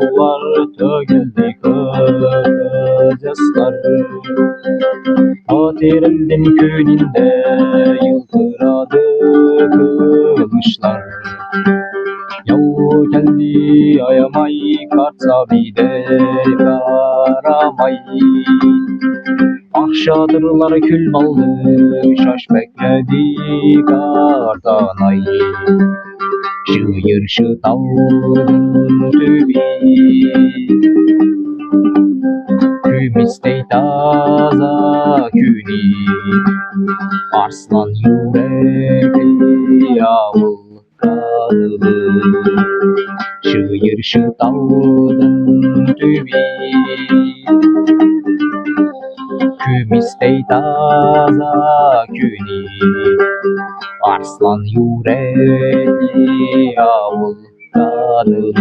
sular tөгildi kızlar Hatirildin köyünde yıldıradı kılıçlar. Yavu geldi ayamay kartsa bir de karamay. Ahşadırlar kül ballı şaş bekledi kardanay Şıyır şıtaldın tübi Kümistey taza küni Arslan yürekli yavul kanlı Şıyır şıtaldın tübi Kümistey taza küni Arslan yürekli yavul kanlı